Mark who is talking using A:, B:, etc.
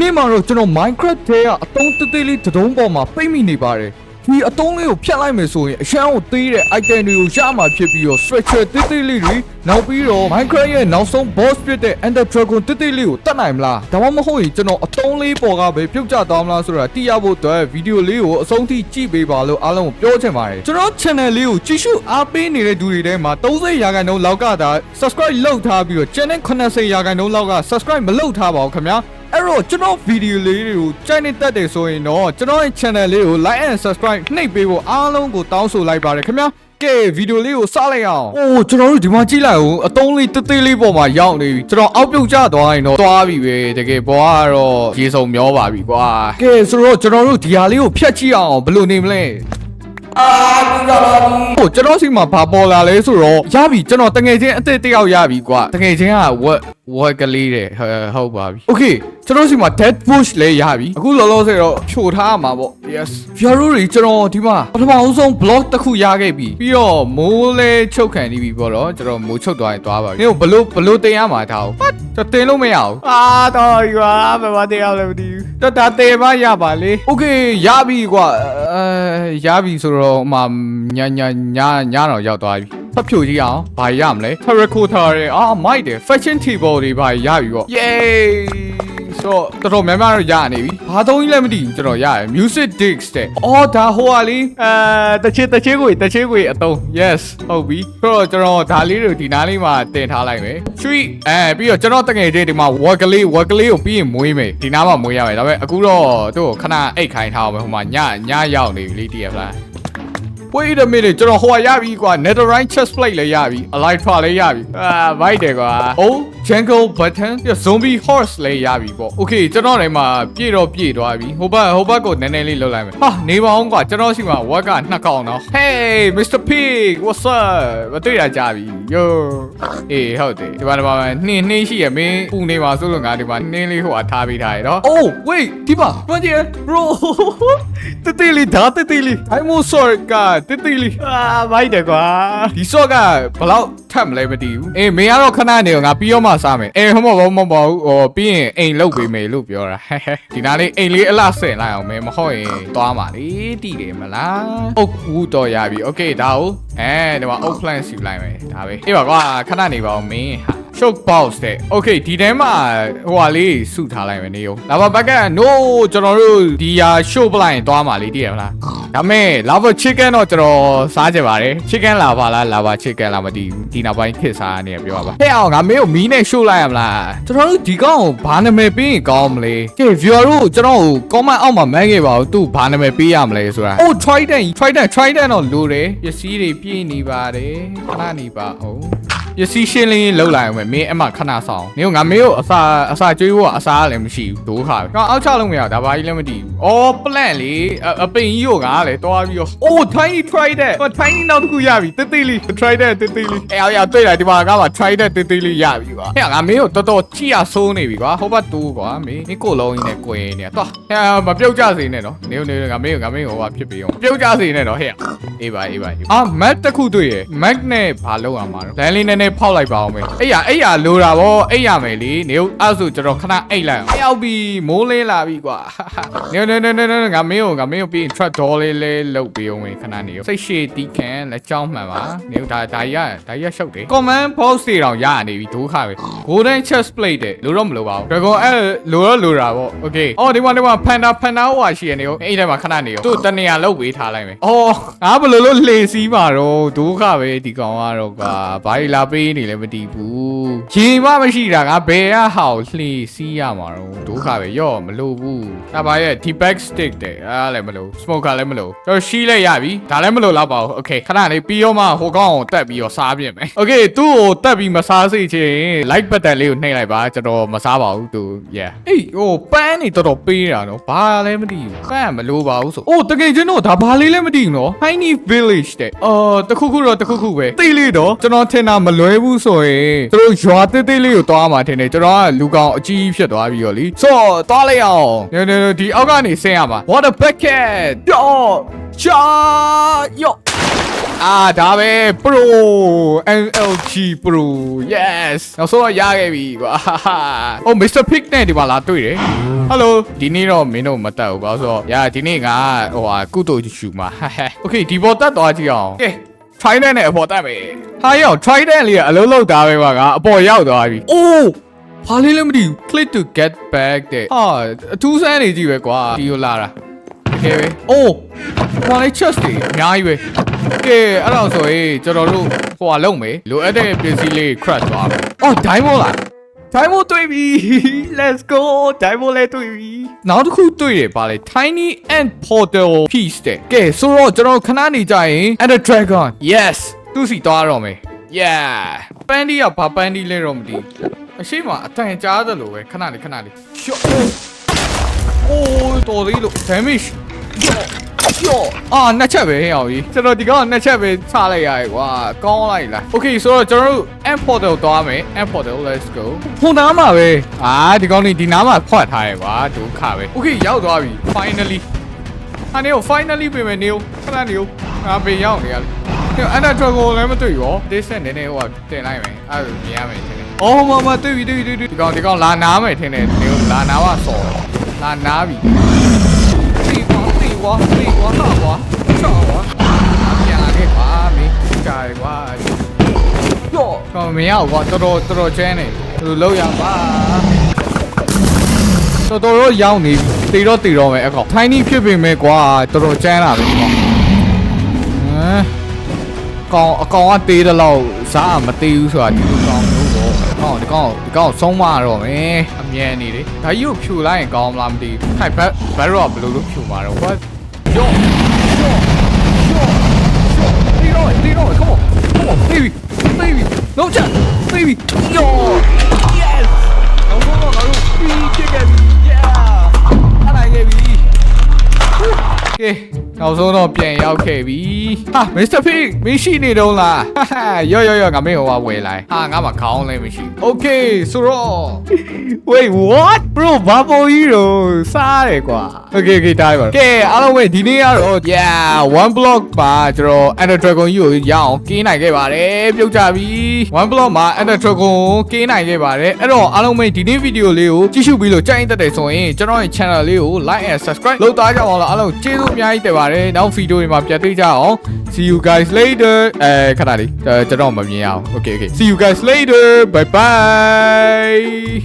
A: နေ့မှာတော့ကျွန်တော် Minecraft ထဲကအတုံးသေးသေးလေးတစ်တုံးပေါ်မှာပိတ်မိနေပါတယ်ဒီအတုံးလေးကိုဖြတ်လိုက်မယ်ဆိုရင်အရှမ်းကိုသေးတဲ့ item တွေကိုရမှာဖြစ်ပြီးတော့ stretcher သေးသေးလေးတွေနောက်ပြီးတော့ Minecraft ရဲ့နောက်ဆုံး boss ဖြစ်တဲ့ Ender Dragon သေးသေးလေးကိုတတ်နိုင်မလားဒါမှမဟုတ်ရင်ကျွန်တော်အတုံးလေးပေါ်ကပဲပြုတ်ကျသွားမလားဆိုတာသိရဖို့အတွက်ဗီဒီယိုလေးကိုအဆုံးထိကြည့်ပေးပါလို့အားလုံးကိုပြောချင်ပါတယ်ကျွန်တော် channel လေးကိုကြည့်ရှုအားပေးနေတဲ့သူတွေထဲမှာ30ရာခိုင်နှုန်းလောက်ကသာ subscribe လုပ်ထားပြီးတော့ channel 80ရာခိုင်နှုန်းလောက်က subscribe မလုပ်ထားပါဘူးခင်ဗျာ အဲ့တော့ကျွန်တော်ဗီဒီယိုလေးတွေကိုကြိုက်နေတတ်တယ်ဆိုရင်တော့ကျွန်တော်ရဲ့ channel လေးကို like and subscribe နှိပ်ပေးဖို့အားလုံးကိုတောင်းဆိုလိုက်ပါတယ်ခင်ဗျာကဲဗီဒီယိုလေးကိုစလိုက်အောင်အိုးကျွန်တော်တို့ဒီမှာကြည့်လိုက်အောင်အတုံးလေးတသေးလေးပေါ်မှာရောက်နေပြီကျွန်တော်အောက်ပြုတ်ကျသွားရင်တော့သွားပြီပဲတကယ်ဘောကတော့ရေစုံမျောပါပြီကွာကဲဆိုတော့ကျွန်တော်တို့ဒီဟာလေးကိုဖျက်ကြည့်အောင်ဘယ်လိုနေမလဲဟိုကျွန်တော်စီမှာဘာပေါ်လာလဲဆိုတော့ရပြီကျွန်တော်တငယ်ချင်းအစ်စ်တယောက်ရပြီကွာတငယ်ချင်းကဝက် ဝက်ကလေးတဲ့ဟဲ့ဟုတ်ပါပြီ Okay ကျွန်တော်စီမှာ dead push လဲရပြီအခုလောလောဆယ်တော့ဖြိုထားရမှာပေါ့ yes ဖျားရိုးတွေကျွန်တော်ဒီမှာပထမအဆုံး block တစ်ခုရခဲ့ပြီပြီးတော့မိုးလဲချုပ်ခံနေပြီပေါ့တော့ကျွန်တော်မိုးချုပ်သွားရင်သွားပါပြီနင်ဘလို့ဘလို့တင်ရမှာထားအောင်ကျွန်တော်တင်လို့မရအောင်အာတော့ရွာဘယ်မှာတင်ရလဲမသိဘူးတော်ဒါတင်မရပါလေ Okay ရပြီကွာအဲရပြီဆိုတော့ဟိုမှာညာညာညာညာတော့ရောက်သွားပြီ ဖတ်ဖြိုကြည့်အောင်ဘာရမလဲ terracotta တွေအာမိုက်တယ် fashion table တွေဘာရပြီပေါ့ yay ဆိုတော့တော်တော်များများတော့ရနေပြီဘာသုံးကြီးလည်းမသိဘူးကျွန်တော်ရတယ် music disc တဲ့အော်ဒါဟိုဟာလေးအဲတချေတချေကိုတချေကိုအတုံး yes ဟုတ်ပြီဆိုတော့ကျွန်တော်ဒါလေးတွေဒီနားလေးမှာတင်ထားလိုက်မယ် tree အဲပြီးတော့ကျွန်တော်တငယ်ချင်းဒီမှာ work ကလေး work ကလေးကိုပြီးရင်မွေးမယ်ဒီနားမှာမွေးရမယ်ဒါပေမဲ့အခုတော့သူ့ကိုခဏအိတ်ခိုင်းထားအောင်ပဲဟိုမှာညညရောက်နေပြီလေတည် ရဖလား Wait a minute ကျွန်တော်ဟိုရပြီကွာ Netherite chest plate လည်းရပြီ Elytra လည်းရပြီအာဗိုက်တယ်ကွာ Oh jungle button ပြ zombie horse လည်းရပြီပေါ့ Okay ကျွန်တော်လည်းမှာပြည့်တော့ပြည့်သွားပြီဟိုဘက်ဟိုဘက်ကိုနည်းနည်းလေးလှုပ်လိုက်မယ်ဟာနေပါအောင်ကွာကျွန်တော်ရှိမှာ work ကနှစ်ကောင်တော့ Hey Mr Pig what's up မတွေ့ရကြပြီ Yo အေးဟုတ်တယ်ဒီမှာဒီမှာနှင်းနှင်းရှိရမင်းပူနေပါဆိုလို့ငါဒီမှာနှင်းလေးဟိုဟာထားပေးထားရတော့ Oh wait ဒီမှာတွန်းကြည့် bro တတိလီဒါတတိလီ I'm sorry god တတိလီအာဘိုက်တယ်ကွာဒီဆော့ကဘယ်လောက်ထပ်မလဲမသိဘူးအေးမင်းကတော့ခဏနေတော့ငါပြီးတော့မှစားမယ်အေးဟုတ်မဟုတ်မဟုတ်ဟိုပြီးရင်အိမ်လုတ်ပေးမယ်လို့ပြောတာဟဲဟဲဒီနားလေးအိမ်လေးအလှဆင်လိုက်အောင်မယ်မဟုတ်ရင်သွားမှာလေတိတယ်မလားအုတ်ဘူးတော့ရပြီ okay ဒါကိုအဲဒီမှာ oak plant ယူလိုက်မယ်ဒါပဲအေးပါကွာခဏနေပါဦးမင်းဟာ shock box တဲ့ okay ဒီထဲမှာဟိုဟာလေးစုထားလိုက်မယ်နေရောလာပါဘက်က no ကျွန်တော်တို့ဒီဟာ show ပလိုက်ရင်သွားမှာလေတည်ရမလားဒါမဲ့ lava chicken တော့ကျွန်တော်စားကြပါတယ် chicken လာပါလား lava chicken လာမသိဘူးဒီနောက်ပိုင်းခစ်စားနေပြောပါဟဲ့အောင်ငါမင်းကိုမီးနဲ့ show လိုက်ရမလားကျွန်တော်တို့ဒီကောင်ကိုဘာနာမည်ပေးရင်ကောင်းမလဲကဲ viewer တို့ကျွန်တော်ကို comment အောက်မှာမန်းခဲ့ပါဘူးသူဘာနာမည်ပေးရမလဲဆိုတာ oh trident trident trident တော့လိုတယ်ပစ္စည်းတွေပြည့်နေပါတယ်ခဏနေပါအောင် ပစ္စည်းရှင်းလင်းရေးလောက်လာအောင်မယ်မင်းအမခဏဆောင်နေကငါမင်းကိုအစာအစာကျွေးဖို့ကအစားလည်းမရှိဘူးဒိုးခါပဲကောင်အောက်ချလို့မရဘူးဒါဘာကြီးလည်းမတည်ဘူးအော် plan လေအအပိန်ကြီးကိုငါလည်းတွားပြီးတော့ oh tiny try that ဟို tiny နောက်တစ်ခုရပြီတိတ်တိတ်လေး try that တိတ်တိတ်လေးအဲအောင်ရတွေ့လာဒီမှာကမှ try that တိတ်တိတ်လေးရပြီကွာဟဲ့ငါမင်းကိုတော်တော်ကြည့်ရဆိုးနေပြီကွာဟိုဘက်တူကွာမင်းမင်းကိုလုံးကြီးနဲ့ကိုရင်နေတော့ဟဲ့မပြုတ်ကြစေနဲ့နော်နေနေငါမင်းကိုငါမင်းကိုဟိုကဖြစ်ပြီးအောင်ပြုတ်ကြစေနဲ့နော်ဟဲ့အေးပါအေးပါအေးပါအာ map တစ်ခုတွေ့ရ map နဲ့ဘာလုပ်ရမှာတော့လမ်းလေးနည်းနည်းဖောက်လိုက်ပါအောင်မေအဲ့ရအဲ့ရလိုတာဗောအဲ့ရမယ်လေနေအဲ့ဆိုကျွန်တော်ခဏအိတ်လိုက်အောင်ရောက်ပြီမိုးလင်းလာပြီကွာနေနေနေနေငါမင်းကိုငါမင်းကိုပြီး trap door လေးလေးလုတ်ပြီးအောင်မေခဏနေစိတ်ရှည်တီးခံလက်ချောင်းမှန်ပါနေဒါဒါရဒါရရှုပ်တယ် command box တွေတောင်ရနေပြီဒုခပဲ golden chest plate တဲ့လိုတော့မလိုပါဘူး dragon အဲ့လိုတော့လိုတာဗော okay အော်ဒီမှာဒီမှာ panda panda ဟိုဟာရှိရနေကိုအဲ့ဒီထဲမှာခဏနေရောသူ့တနေရလုတ်ပေးထားလိုက်မယ်အော်ငါဘယ်လိုလုပ်လှေစီးပါတော့ဒုခပဲဒီကောင်ကတော့ကွာဘာကြီးလာပေးနေလဲမသိဘူးရေမမရှိတာငါဘယ်ရဟောက်လှေစီးရမှာတော့ဒုခပဲရော့မလိုဘူးဒါပါရဲ့ deep back stick တဲ့အားလည်းမလို smoker လည်းမလိုတော့ရှိလိုက်ရပြီဒါလည်းမလိုတော့ပါဘူး okay ခဏလေးပြီးတော့မှဟိုကောင်ကိုတက်ပြီးတော့စားပြစ်မယ် okay သူ့ကိုတက်ပြီးမစားစေချင် like button လေးကိုနှိပ်လိုက်ပါကျွန်တော်မစားပါဘူးသူ yeah အေးဟိုပန်းနေတော်တော်ပေးတာနော်ဘာလည်းမသိဘူးပန်းမလိုပါဘူးဆိုအိုးတကယ်ချင်းတော့ဒါဘာလေးလည်းမသိဘူးနော် tiny village တဲ့အော်တခုခုတော့တခုခုပဲတိတ်လေးတော့ကျွန်တော်ထင်တာမလွဲဘူးဆိုရင်သူတို့ရွာတိတ်တိတ်လေးကိုတွားမှာထင်တယ်ကျွန်တော်ကလူကောင်အကြီးဖြစ်သွားပြီးတော့လीဆိုတော့တွားလိုက်အောင်နေနေဒီအောက်ကနေဆင်းရမှာ what a bucket တော့ချာယော့အာဒါပဲ pro NLG pro yes နောက်ဆုံးတော့ရခဲ့ပြီကွာဟို Mr Pick နဲ့ဒီမှာလာတွေ့တယ် hello ဒီနေ့တော့မင်းတို့မတက်ဘူးဘာလို့ဆိုတော့ညာဒီနေ့ငါဟိုဟာကုသိုလ်ရှူမှာ okay ဒီပေါ်တက်သွားကြည့်အောင် ထိုင်းတဲ့နဲ့အပေါ်တက်မယ်ဟာရောက် try တဲ့လေးကအလုံးလုံးသားပဲပါကအပေါ်ရောက်သွားပြီအိုးဘာလေးလဲမသိဘူး click to get back တဲ့ဟာအထူးဆန်းနေကြည့်ပဲကွာဒီလိုလာတာကဲပဲအိုးဘာလေး chest တွေအများကြီးပဲကဲအဲ့တော့ဆိုရင်ကျွန်တော်တို့ဟိုဟာလုံးမယ်လိုအပ်တဲ့ပစ္စည်းလေး crash သွားမယ်အော် diamond လား diamond တွေ့ပြီ let's go diamond လည်းတွေ့ပြီနောက်တစ်ခုတွေ့တယ်ဗာလေ tiny ant portal piece တဲ့ကဲဆိုတော့ကျွန်တော်ခဏနေကြရင် and the dragon yes သူစီသွားတော့မယ် yeah ပန်းဒီကဘာပန်းဒီလဲတော့မသိဘူးအရှိမအတန်ကြားသလိုပဲခဏလေးခဏလေးရှော့ โอ้ยတော်သေးလို့ damage ကျော်အာနှစ်ချက်ပဲဟဲ့အောင်ကြီးကျွန်တော်ဒီကောင်နှစ်ချက်ပဲချလိုက်ရရကွာကောင်းလိုက်လား Okay ဆိုတော့ကျွန်တော်တို့ M portal သွားမယ် M portal let's go ဟိုနားမှာပဲအာဒီကောင်นี่ဒီနားမှာဖွက်ထားရကွာဒုက္ခပဲ Okay ရောက်သွားပြီ finally ဟာနေကို finally ပြင်မယ်နေကိုခဏနေကိုငါပြင်ရောက်နေရလေအဲ့အန်ဒါဒရာဂွန်လည်းမတွေ့ရော distance နည်းနည်းဟိုတင်လိုက်မယ်အဲ့ဒါမြင်ရမယ်ထင်တယ်အော်မမတွေ့ပြီတွေ့ပြီတွေ့ပြီဒီကောင်ဒီကောင်လာနားမယ်ထင်တယ်နေကိုလာနားမှစော်လာနားပြီตี ကွာသိကွာဟာကွာချော့ကွာပြန်လာခဲ့ကွာမင်းကြိုက်ကွာတော့ကောင်းမရကွာတော်တော်တော်တော်ကျန်းနေသူလောက်ရပါတော်တော်တော့ရောက်နေပြီတေတော့တေတော့မယ်အကောင်ထိုင်းနီးဖြစ်ပေမဲ့ကွာတော်တော်ကျန်းလာပြီကွာဟမ်ကောင်အကောင်ကတေးတယ်လို့ဇာမတေးဘူးဆိုတာဒီလိုကောင်မျိုးပေါ့ဟောဒီကောင်ဒီကောင်ဆုံးမတော့မယ်အမြန်နေလေဒါကြီးကိုဖြူလိုက်ရင်ကောင်းမလားမသိဘူးဟိုက်ဘက်ဘက်ရောဘယ်လိုလုပ်ဖြူမှာတော့ what ယောယောယောတီတော့တီတော့ come on come on baby baby no chat baby yo yes တော့တော့တော့တို့ပြီးဖြစ် နောက်ဆုံးတော့ပြန်ရောက်ခဲ့ပြီဟာမစ္စတာဖစ်မရှိနေတော့လားဟာဟာရော့ရော့ရော့ငါမင်းဟိုကဝယ်လိုက်ဟာငါမှခေါင်းလည်းမရှိโอเคဆိုတော့ wait what bro ဘာပေါ်ကြီးတော့စားတယ်ကွာ okay okay တားပါကဲအားလုံးပဲဒီနေ့ကတော့ yeah one block ပါကျွန်တော် Ender Dragon ကြီးကိုရအောင်ကင်းနိုင်ခဲ့ပါတယ်ပြုတ်ကြပြီ one block မှာ Ender Dragon ကိုကင်းနိုင်ခဲ့ပါတယ်အဲ့တော့အားလုံးပဲဒီနေ့ဗီဒီယိုလေးကိုကြည့်ရှုပြီးလို့ကြိုက်တဲ့တဲ့ဆိုရင်ကျွန်တော်ရဲ့ channel လေးကို like and subscribe လုပ်သားကြအောင်လားအားလုံးကျေးဇူးအများကြီးတင် ပါတယ်နောက်ဗီဒီယိုတွေမှာပြန်တွေ့ကြအောင် see you guys later အဲခဏလေးကျွန်တော်မမြင်အောင် okay okay see you guys later bye bye